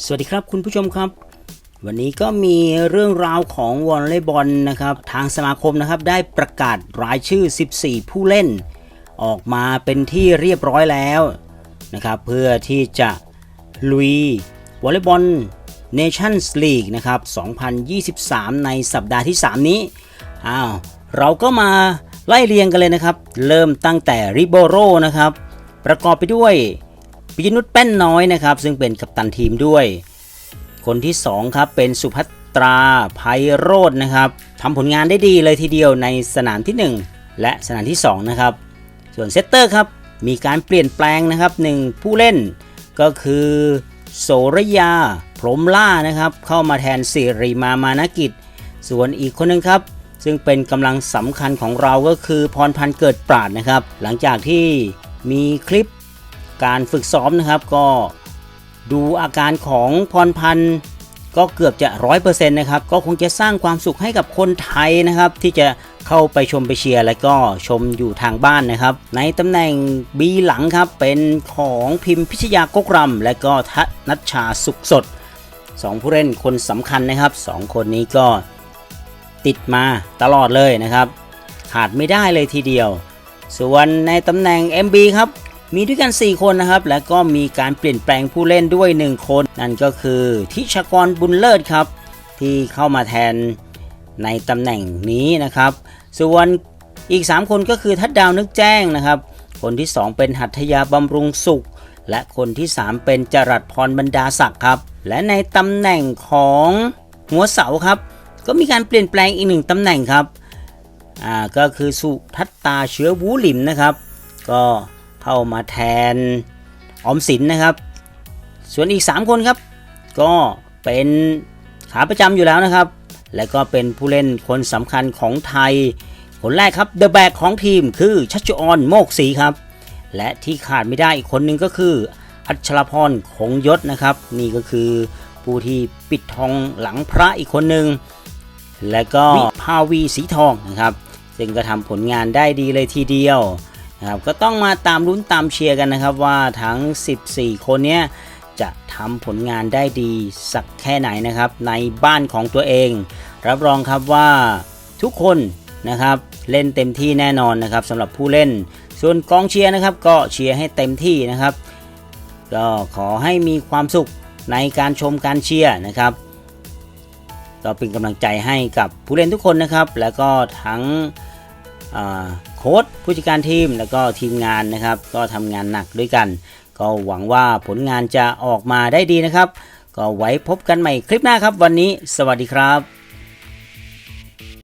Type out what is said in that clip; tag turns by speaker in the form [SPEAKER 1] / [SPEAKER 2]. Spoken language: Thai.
[SPEAKER 1] สวัสดีครับคุณผู้ชมครับ วันนี้ก็มีเรื่องราวของวอลเลย์บอลนะครับทางสมาคมนะครับได้ประกาศรายชื่อ 14 ผู้เล่น ออกมาเป็นที่เรียบร้อยแล้วนะครับเพื่อที่จะลุยวอลเลย์บอลเนชั่นส์ลีกนะครับ 2023 ในสัปดาห์ที่ 3 นี้ อ้าว เราก็มาไล่เรียงกันเลยนะครับ เริ่มตั้งแต่ริโบโรนะครับ ประกอบไปด้วย ปิยนุชแป้นน้อยนะครับ ซึ่งเป็นกัปตันทีมด้วย คนที่ 2 ครับ เป็นสุภัตราไพโรจนะครับทำผลงานได้ดีเลยทีเดียวในสนามที่ 1 และสนามที่ 2 นะครับ ส่วนเซตเตอร์ครับ มีการเปลี่ยนแปลงนะครับหนึ่งผู้เล่นก็คือโสรยา พรหมล่านะครับ เข้ามาแทนสิริมามานกิจ ส่วนอีกคนหนึงครับ ซึ่งเป็นกำลังสำคัญของเราก็คือพรพันธ์เกิดปราดนะครับ หลังจากที่มีคลิป การฝึกซ้อมนะครับก็ดูอาการของพรพันธ์ก็เกือบจะร้อยเปอร์เซ็นต์นะครับ ก็คงจะสร้างความสุขให้กับคนไทยนะครับ ที่จะเข้าไปชมไปเชียร์และก็ชมอยู่ทางบ้านนะครับ ในตำแหน่งบีหลังครับ เป็นของพิมพิชยากกรำและก็ทนัชชาสุขสดสองผู้เล่นคนสำคัญนะครับสองคนนี้ก็ติดมาตลอดเลยนะครับ ขาดไม่ได้เลยทีเดียว ส่วนในตำแหน่ง MB ครับ มีด้วยกัน 4 คนนะครับ และก็มีการเปลี่ยนแปลงผู้เล่นด้วย 1 คน นั่นก็คือทิชกรบุญเลิศครับ ที่เข้ามาแทนในตำแหน่งนี้นะครับ ส่วนอีก 3 คนก็คือทัดดาวนึกแจ้งนะครับ คนที่ 2 เป็นหัตถยาบำรุงสุข และคนที่ 3 เป็นจรัสพรบรรดาศักดิ์ครับ และในตำแหน่งของหัวเสาครับ ก็มีการเปลี่ยนแปลงอีกหนึ่งตำแหน่งครับอ่าก็คือสุทัตตาเชื้อวูหลิมนะครับ ก็ เข้ามาแทนออมสินนะครับ ส่วนอีก 3 คนครับ ก็เป็นขาประจำอยู่แล้วนะครับ และก็เป็นผู้เล่นคนสำคัญของไทย คนแรกครับเดอะแบกของทีมคือชัชออนโมกศรีครับ และที่ขาดไม่ได้อีกคนหนึ่งก็คือ อัชรพรคงยศนะครับ นี่ก็คือผู้ที่ปิดทองหลังพระอีกคนหนึ่งและก็วิภาวีสีทองนะครับ ซึ่งก็ทำผลงานได้ดีเลยทีเดียว นะครับก็ต้องมาตามลุ้นตามเชียร์กันนะครับว่าทั้ง 14 คนเนี้ยจะทำผลงานได้ดีสักแค่ไหนนะครับ ในบ้านของตัวเอง รับรองครับว่าทุกคนนะครับเล่นเต็มที่แน่นอนนะครับสำหรับผู้เล่น ส่วนกองเชียร์นะครับก็เชียร์ให้เต็มที่นะครับ ก็ขอให้มีความสุขในการชมการเชียร์นะครับก็เป็นกำลังใจให้กับผู้เล่นทุกคนนะครับ แล้วก็ทั้ง โค้ชผู้จัดการทีมแล้วก็ทีมงานนะครับ ก็ทำงานหนักด้วยกัน ก็หวังว่าผลงานจะออกมาได้ดีนะครับ ก็ไว้พบกันใหม่คลิปหน้าครับ วันนี้ สวัสดีครับ